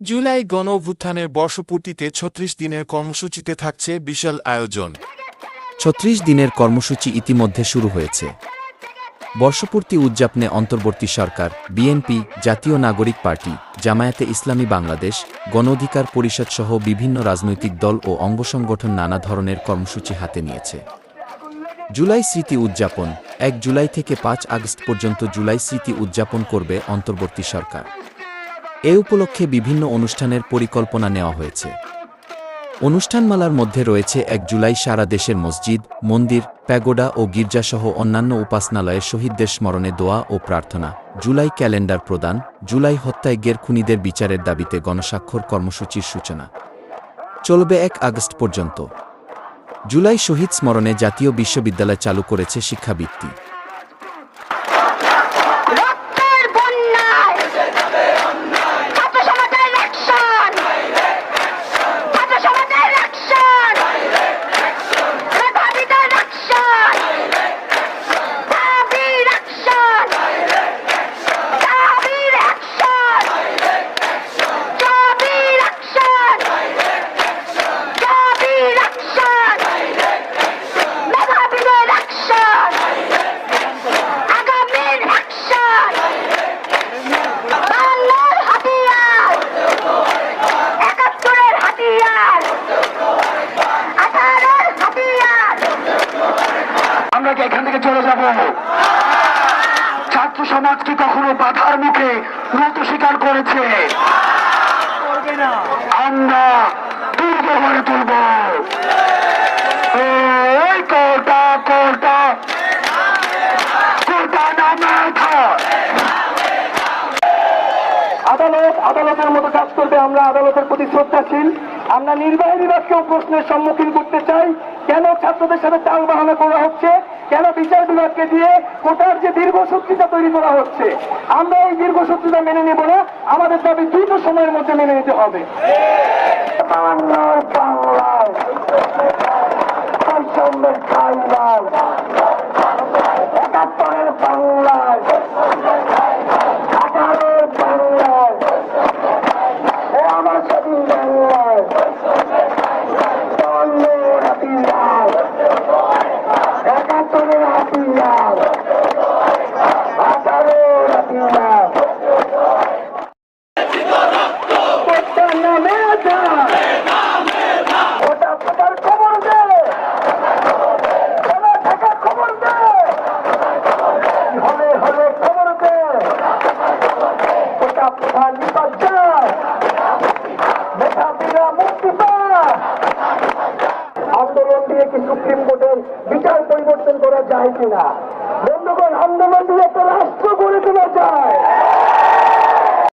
জুলাই গণ অভ্যুত্থানের বর্ষপূর্তিতে ছত্রিশ দিনের কর্মসূচিতে থাকছে বিশাল আয়োজন। ছত্রিশ দিনের কর্মসূচি ইতিমধ্যে শুরু হয়েছে। বর্ষপূর্তি উদযাপনে অন্তর্বর্তী সরকার, বিএনপি, জাতীয় নাগরিক পার্টি, জামায়াতে ইসলামী বাংলাদেশ গণ অধিকার পরিষদ সহ বিভিন্ন রাজনৈতিক দল ও অঙ্গসংগঠন নানা ধরনের কর্মসূচি হাতে নিয়েছে। জুলাই স্মৃতি উদযাপন, এক জুলাই থেকে পাঁচ আগস্ট পর্যন্ত জুলাই স্মৃতি উদযাপন করবে অন্তর্বর্তী সরকার। এ উপলক্ষে বিভিন্ন অনুষ্ঠানের পরিকল্পনা নেওয়া হয়েছে। অনুষ্ঠানমালার মধ্যে রয়েছে এক জুলাই সারা দেশের মসজিদ, মন্দির, প্যাগোডা ও গির্জাসহ অন্যান্য উপাসনালয়ে শহীদদের স্মরণে দোয়া ও প্রার্থনা। জুলাই ক্যালেন্ডার প্রদান, জুলাই হত্যায়জ্ঞের খুনিদের বিচারের দাবিতে গণস্বাক্ষর কর্মসূচির সূচনা। চলবে এক আগস্ট পর্যন্ত। জুলাই শহীদ স্মরণে জাতীয় বিশ্ববিদ্যালয় চালু করেছে শিক্ষাবৃত্তি। আমরা কি এখান থেকে চলে যাব? ছাত্র সমাজ কি কখনো বাধার মুখে নত স্বীকার করেছে? আমরা দুর্গ গড়ে তুলব। ওই কোটা কোটা। কোটা নামে আদালত আদালতের মতো কাজ করবে আমরা আদালতের প্রতি শ্রদ্ধাশীল। আমরা নির্বাহী বিভাগকেও প্রশ্নের সম্মুখীন করতে চাই কেন ছাত্রদের সাথে চাল বাহানা করা হচ্ছে? কেন বিচার বিভাগকে দিয়ে কোটার যে দীর্ঘসূত্রিতা তৈরি করা হচ্ছে? আমরা এই দীর্ঘসূত্রিতা মেনে নেব না, আমাদের দাবি দ্রুত সময়ের মধ্যে মেনে নিতে হবে। বাংলায় মেধাবীরা মুক্তি আন্দোলন দিয়ে কি সুপ্রিম কোর্টের বিচার পরিবর্তন করা যায় কিনা? বন্ধুগণ, আন্দোলন দিয়ে একটা রাষ্ট্র গড়ে তোলা যায়।